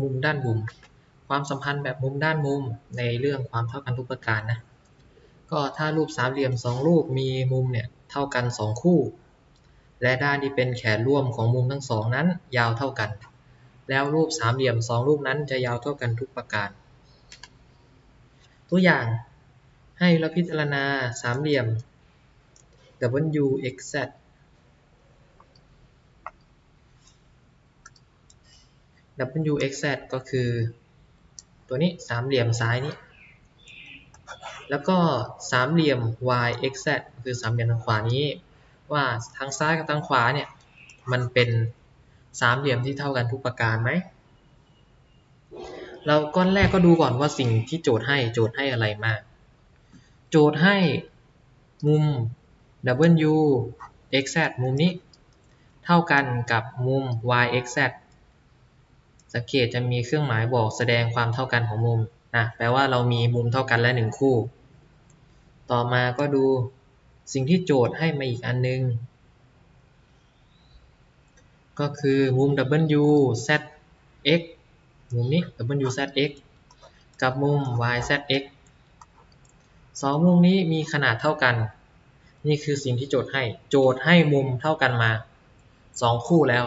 มุมด้านมุม ความสัมพันธ์แบบมุมด้านมุมในเรื่องความเท่ากันทุกประการนะก็ถ้ารูปสามเหลี่ยมสองรูปมีมุมเนี่ยเท่ากันสองคู่ และด้านที่เป็นแขนร่วมของมุมทั้งสองนั้น ยาวเท่ากัน แล้วรูปสามเหลี่ยมสองรูปนั้นจะยาวเท่ากันทุกประการ ตัวอย่างให้เราพิจารณาสามเหลี่ยม WXZ ก็คือ ตัวนี้สามเหลี่ยมซ้ายนี้ แล้วก็สามเหลี่ยม YXZ ก็คือสามเหลี่ยมทางขวานี้ ว่าทางซ้ายกับทางขวาเนี่ยมันเป็นสามเหลี่ยมที่เท่ากันทุกประการไหมเราก้อนแรกก็ดูก่อนว่าสิ่งที่โจทย์ให้โจทย์ให้อะไรมาโจทย์ให้มุม W xz มุมนี้ เท่ากันกับมุม y xz สังเกตจะมีเครื่องหมายบอกแสดงความเท่ากันของมุมนะแปลว่าเรามีมุมเท่ากันและหนึ่งคู่ ต่อมาก็ดูสิ่งที่โจทย์ให้มาอีกอันนึง ก็คือมุม W z x มุมนี้ W z x กับมุม y z x สองมุมนี้มีขนาดเท่ากัน นี่คือสิ่งที่โจทย์ให้ โจทย์ให้มุมเท่ากันมาสองคู่แล้ว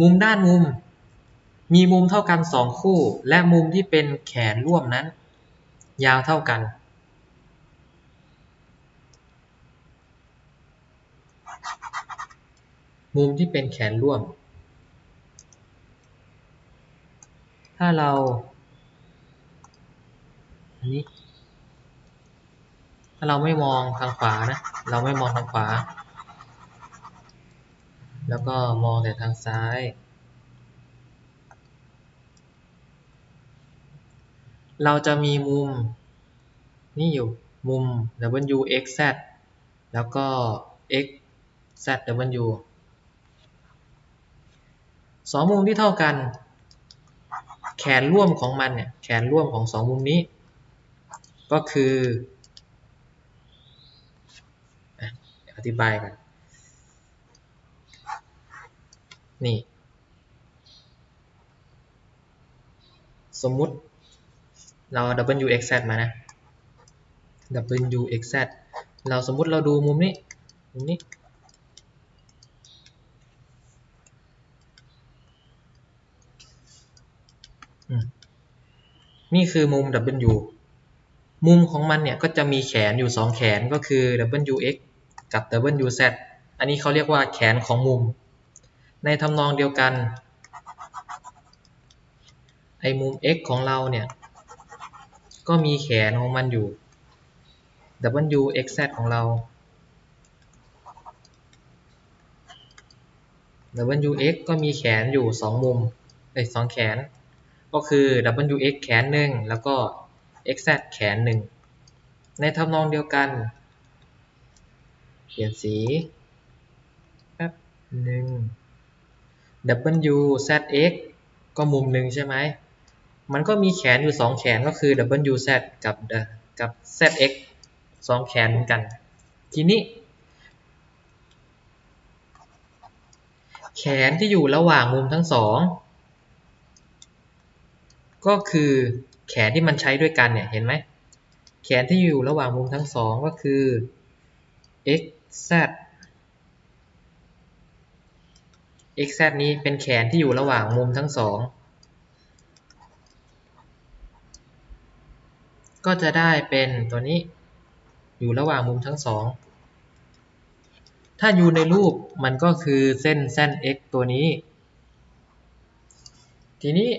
มุมด้านมุม มีมุมเท่ากันสองคู่ และมุมที่เป็นแขนร่วมนั้น ยาวเท่ากัน มุมที่เป็นแขนร่วม ถ้าเราอันนี้ถ้าเราไม่มองทางขวานะ เราไม่มองทางขวา แล้วก็มองแต่ทางซ้าย เราจะมีมุม นี่อยู่มุม W X Z แล้วก็ X Z W สองมุมที่เท่ากัน แขนร่วมของมันเนี่ย แขนร่วมของสองมุมนี้ ก็คืออะอธิบายกัน นี่ สมมุติเรา W X Z มานะ W X Z เราสมมุติเราดูมุมนี้มุมนี้ นี่คือมุม W มุมของมันเนี่ยก็จะมีแขนอยู่ 2 แขนก็คือ WX กับ WZ อันนี้เขาเรียกว่าแขนของมุม ในทำนองเดียวกันไอมุม x ของเราเนี่ย ก็มีแขนของมันอยู่ WXZ ของเรา WX ก็มีแขนอยู่ 2 มุมเอ้ยสองแขน ก็คือ WX แขนหนึ่งแล้วก็ XZ แขนหนึ่ง ในทำนองเดียวกัน เปลี่ยนสีแป๊บหนึ่ง WZX ก็มุมหนึ่งใช่ไหม มันก็มีแขนอยู่ 2 แขนก็คือ WZ กับกับ ZX สองแขนเหมือนกัน ทีนี้ แขนที่อยู่ระหว่างมุมทั้งสองก็คือแขนที่มันใช้ด้วยกันเนี่ยเห็นไหมแขนที่อยู่ระหว่างมุมทั้งสองก็คือ xz xz นี้เป็นแขนที่อยู่ระหว่างมุมทั้งสอง ก็จะได้เป็นตัวนี้อยู่ระหว่างมุมทั้งสอง ถ้าอยู่ในรูปมันก็คือเส้นเส้น x ตัวนี้ ทีนี้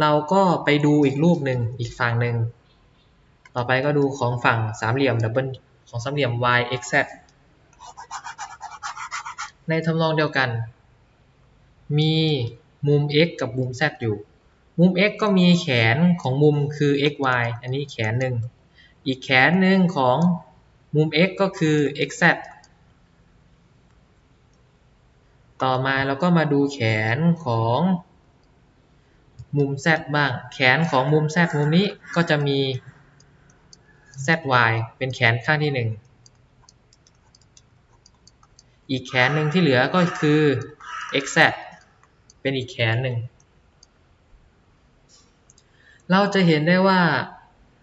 เราก็ไปดูอีกรูปหนึ่งอีกฝั่งหนึ่ง ต่อไปก็ดูของฝั่งสามเหลี่ยมดับเบิลของสามเหลี่ยม y x z ในทำนองเดียวกัน มีมุม x กับมุม z อยู่ มุม x ก็มีแขนของมุมคือ x y อันนี้แขนหนึ่ง อีกแขนหนึ่งของมุม x ก็คือ x z ต่อมาเราก็มาดูแขนของมุม z บ้าง แขนของมุม z มุมนี้ก็จะมี zy เป็นแขนข้างที่หนึ่งอีกแขนหนึ่งที่เหลือก็คือ xz เป็นอีกแขนหนึ่ง เราจะเห็นได้ว่า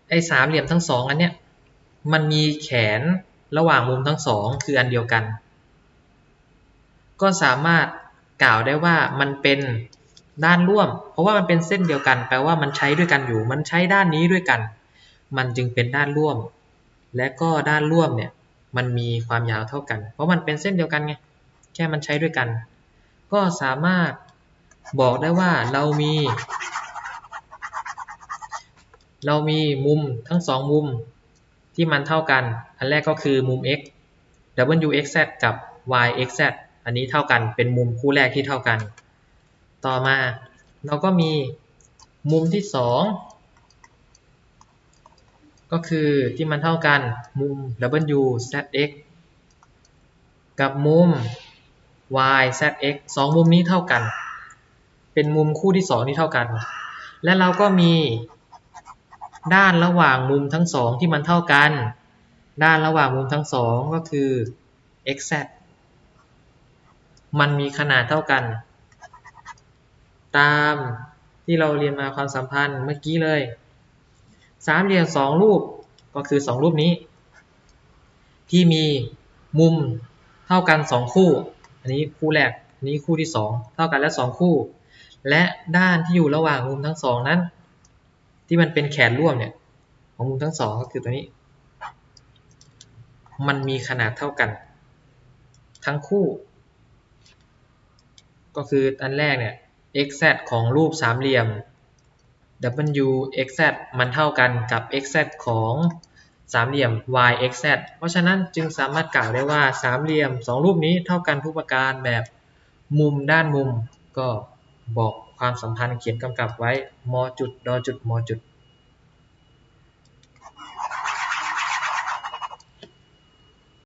ไอ้สามเหลี่ยมทั้งสองอันเนี้ยมันมีแขนระหว่างมุมทั้งสองคืออันเดียวกัน ก็สามารถกล่าวได้ว่ามันเป็นด้านร่วม เพราะว่ามันเป็นเส้นเดียวกัน แปลว่ามันใช้ด้วยกันอยู่ มันใช้ด้านนี้ด้วยกัน มันจึงเป็นด้านร่วม และก็ด้านร่วมเนี่ยมันมีความยาวเท่ากัน เพราะมันเป็นเส้นเดียวกันไง แค่มันใช้ด้วยกัน ก็สามารถ บอกได้ว่าเรามี เรามีมุมทั้งสองมุมที่มันเท่ากัน อันแรกก็คือมุม x w x z กับ y x z อันนี้เท่ากันเป็นมุมคู่แรกที่เท่ากัน ต่อมาเราก็มีมุมที่สองก็คือที่มันเท่ากันมุม w z x กับมุม y z x สองมุมนี้เท่ากัน เป็นมุมคู่ที่สองที่เท่ากัน และเราก็มีด้านระหว่างมุมทั้งสองที่มันเท่ากัน ด้านระหว่างมุมทั้งสองก็คือ x z มันมีขนาดเท่ากัน ตามที่เราเรียนมาความสัมพันธ์เมื่อกี้เลยสามเหลี่ยมสองรูปก็คือสองรูปนี้ ที่มีมุมเท่ากันสองคู่ อันนี้คู่แรกอันนี้คู่ที่สองเท่ากันและสองคู่ และด้านที่อยู่ระหว่างมุมทั้งสองนั้น ที่มันเป็นแขนร่วมเนี่ยของมุมทั้งสองก็คือตัวนี้ มันมีขนาดเท่ากัน ทั้งคู่ ก็คืออันแรกเนี่ย xz ของรูปสามเหลี่ยม w xz มันเท่ากันกับ xz ของสามเหลี่ยม y xz เพราะฉะนั้นจึงสามารถกล่าวได้ว่าสามเหลี่ยมสองรูปนี้เท่ากันทุกประการแบบมุมด้านมุมก็ บอกความสัมพันธ์เขียนกำกับไว้ ม จุด ด จุด ม จุด